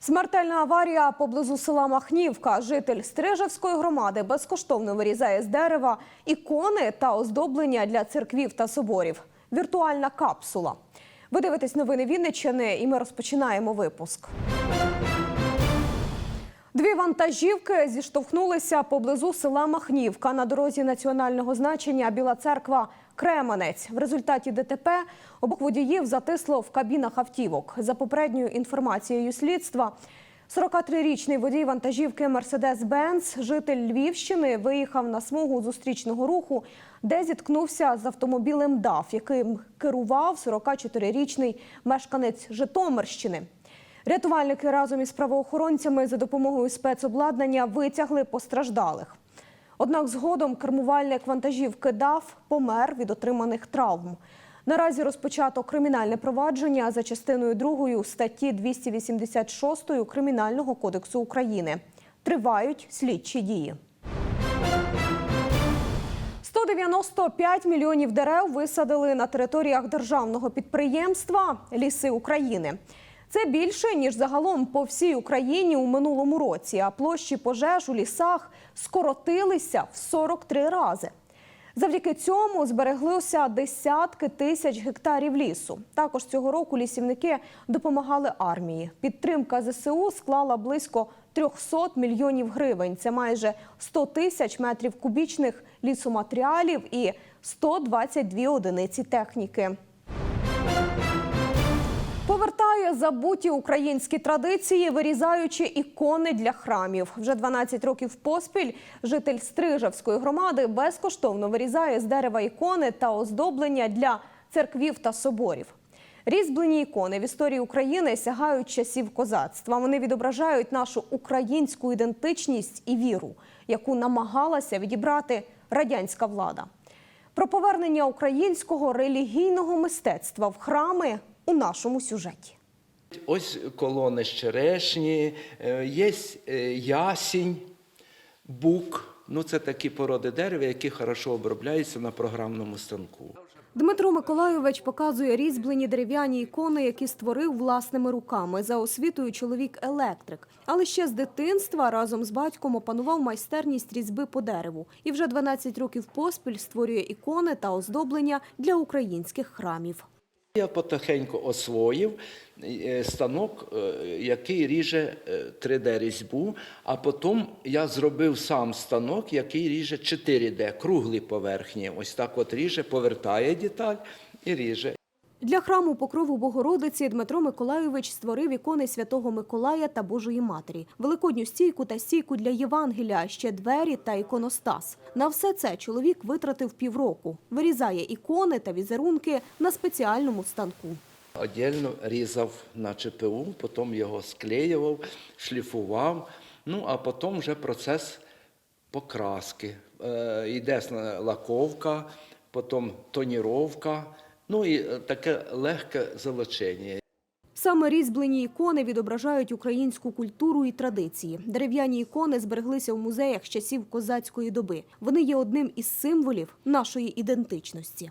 Смертельна аварія поблизу села Махнівка. Житель Стрижевської громади безкоштовно вирізає з дерева ікони та оздоблення для церквів та соборів. Віртуальна капсула. Ви дивитесь новини Вінниччини, і ми розпочинаємо випуск. Дві вантажівки зіштовхнулися поблизу села Махнівка на дорозі національного значення Біла церква Кременець. В результаті ДТП обох водіїв затисло в кабінах автівок. За попередньою інформацією слідства, 43-річний водій вантажівки Мерседес-Бенц, житель Львівщини, виїхав на смугу зустрічного руху, де зіткнувся з автомобілем ДАФ, яким керував 44-річний мешканець Житомирщини. Рятувальники разом із правоохоронцями за допомогою спецобладнання витягли постраждалих. Однак згодом кермувальник вантажівки ДАФ помер від отриманих травм. Наразі розпочато кримінальне провадження за частиною 2 статті 286 Кримінального кодексу України. Тривають слідчі дії. 195 мільйонів дерев висадили на територіях державного підприємства Ліси України. Це більше ніж загалом по всій Україні у минулому році. А площі пожеж у лісах скоротилися в 43 рази. Завдяки цьому збереглося десятки тисяч гектарів лісу. Також цього року лісівники допомагали армії. Підтримка ЗСУ склала близько 300 мільйонів гривень. Це майже 100 тисяч метрів кубічних лісоматеріалів і 122 одиниці техніки. Повертає забуті українські традиції, вирізаючи ікони для храмів. Вже 12 років поспіль житель Стрижевської громади безкоштовно вирізає з дерева ікони та оздоблення для церквів та соборів. Різьблені ікони в історії України сягають часів козацтва. Вони відображають нашу українську ідентичність і віру, яку намагалася відібрати радянська влада. Про повернення українського релігійного мистецтва в храми у нашому сюжеті. Ось колони черешні, е, є е, ясінь, бук. Ну, це такі породи дерева, які хорошо обробляються на програмному станку. Дмитро Миколайович показує різьблені дерев'яні ікони, які створив власними руками. За освітою чоловік електрик. Але ще з дитинства разом з батьком опанував майстерність різьби по дереву. І вже 12 років поспіль створює ікони та оздоблення для українських храмів. Я потихеньку освоїв е, станок, е, який ріже 3D-різьбу, а потім я зробив сам станок, який ріже 4D, круглі поверхні. Ось так от ріже, повертає деталь і ріже. Для храму Покрову Богородиці Дмитро Миколайович створив ікони Святого Миколая та Божої Матері, великодню стійку та стійку для Євангелія, ще двері та іконостас. На все це чоловік витратив півроку. Вирізає ікони та візерунки на спеціальному станку. Отдельно різав на ЧПУ, потім його склеював, шліфував. Ну, а потім вже процес покраски. Е, йде лаковка, потім тоніровка, ну і е, таке легке золочення. Саме різьблені ікони відображають українську культуру і традиції. Дерев'яні ікони збереглися в музеях з часів козацької доби. Вони є одним із символів нашої ідентичності.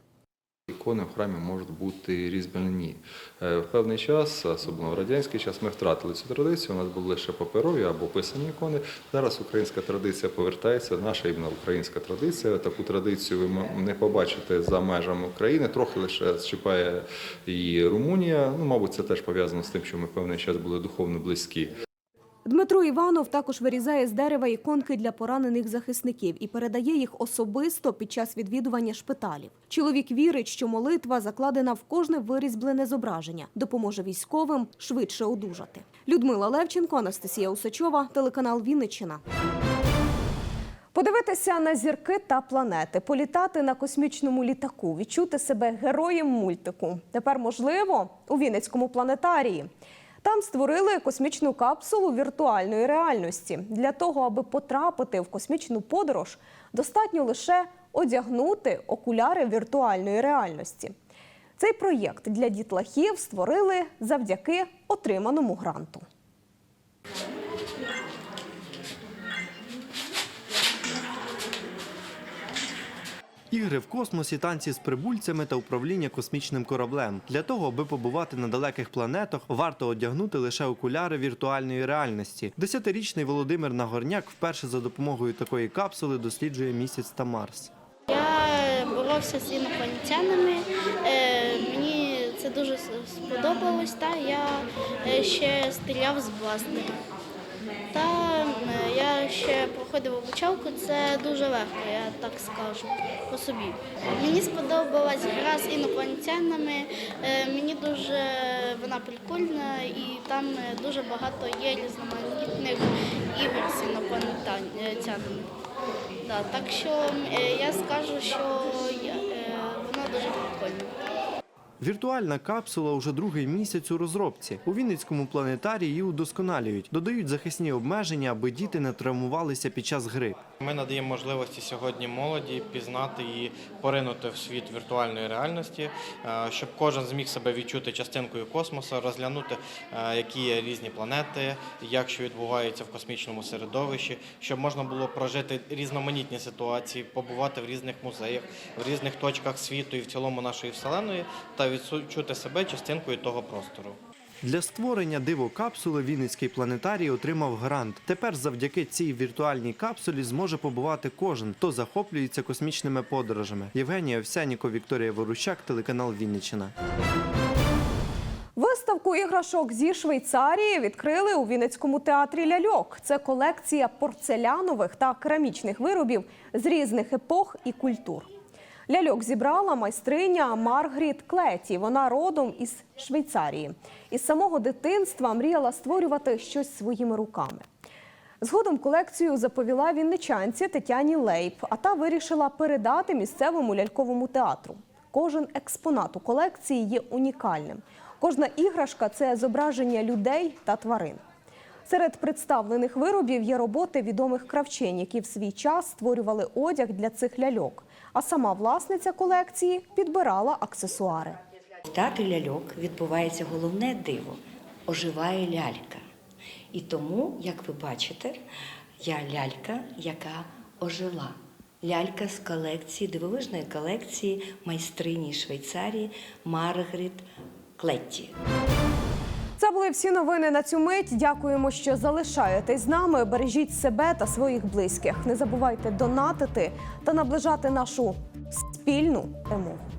Ікони в храмі можуть бути різьблені. Е, В певний час, особливо в радянський час, ми втратили цю традицію. У нас були лише паперові або писані ікони. Зараз українська традиція повертається, наша іменно українська традиція. Таку традицію ви не побачите за межами України. Трохи лише зчіпає і Румунія. Ну, мабуть, це теж пов'язано з тим, що ми певний час були духовно близькі. Дмитро Іванов також вирізає з дерева іконки для поранених захисників і передає їх особисто під час відвідування шпиталів. Чоловік вірить, що молитва, закладена в кожне вирізблене зображення, допоможе військовим швидше одужати. Людмила Левченко, Анастасія Усачова, телеканал Вінниччина. Подивитися на зірки та планети, політати на космічному літаку, відчути себе героєм мультику. Тепер можливо у Вінницькому планетарії. Там створили космічну капсулу віртуальної реальності. Для того, аби потрапити в космічну подорож, достатньо лише одягнути окуляри віртуальної реальності. Цей проєкт для дітлахів створили завдяки отриманому гранту. Ігри в космосі, танці з прибульцями та управління космічним кораблем. Для того, аби побувати на далеких планетах, варто одягнути лише окуляри віртуальної реальності. Десятирічний Володимир Нагорняк вперше за допомогою такої капсули досліджує місяць та Марс. Я боровся з інопланетянами. Е, мені це дуже сподобалось. Та я е, ще стріляв з бластера. Та е, я ще проходив обучалку. Це дуже легко, я так скажу по собі. Мені сподобалась гра з інопланетянами. Е, мені дуже вона прикольна і там е, дуже багато є різноманітних ігор з інопланетянами. Так що я скажу, що вона дуже прикольна. Віртуальна капсула уже другий місяць у розробці. У Вінницькому планетарії її удосконалюють, додають захисні обмеження, аби діти не травмувалися під час гри. Ми надаємо можливості сьогодні молоді пізнати і поринути в світ віртуальної реальності, е, щоб кожен зміг себе відчути частинкою космосу, розглянути, е, які є різні планети, як що відбувається в космічному середовищі, щоб можна було прожити різноманітні ситуації, побувати в різних музеях, в різних точках світу і в цілому нашої вселеної, та відчути себе частинкою того простору. Для створення диво-капсули Вінницький планетарій отримав грант. Тепер завдяки цій віртуальній капсулі зможе побувати кожен, хто захоплюється космічними подорожами. Євгенія Овсяніко, Вікторія Ворущак, телеканал Вінниччина. Виставку іграшок зі Швейцарії відкрили у Вінницькому театрі ляльок. Це колекція порцелянових та керамічних виробів з різних епох і культур. Ляльок зібрала майстриня Маргріт Клеті. Вона родом із Швейцарії. Із самого дитинства мріяла створювати щось своїми руками. Згодом колекцію заповіла вінничанці Тетяні Лейб, а та вирішила передати місцевому ляльковому театру. Кожен експонат у колекції є унікальним. Кожна іграшка це зображення людей та тварин. Серед представлених виробів є роботи відомих кравчинь, які в свій час створювали одяг для цих ляльок. А сама власниця колекції підбирала аксесуари. Театрі ляльок відбувається головне диво оживає лялька. І тому, як ви бачите, я лялька, яка ожила. Лялька з колекції, дивовижної колекції майстрині Швейцарії Маргарет Клетті. Були всі новини на цю мить. Дякуємо, що залишаєтесь з нами. Бережіть себе та своїх близьких. Не забувайте донатити та наближати нашу спільну перемогу.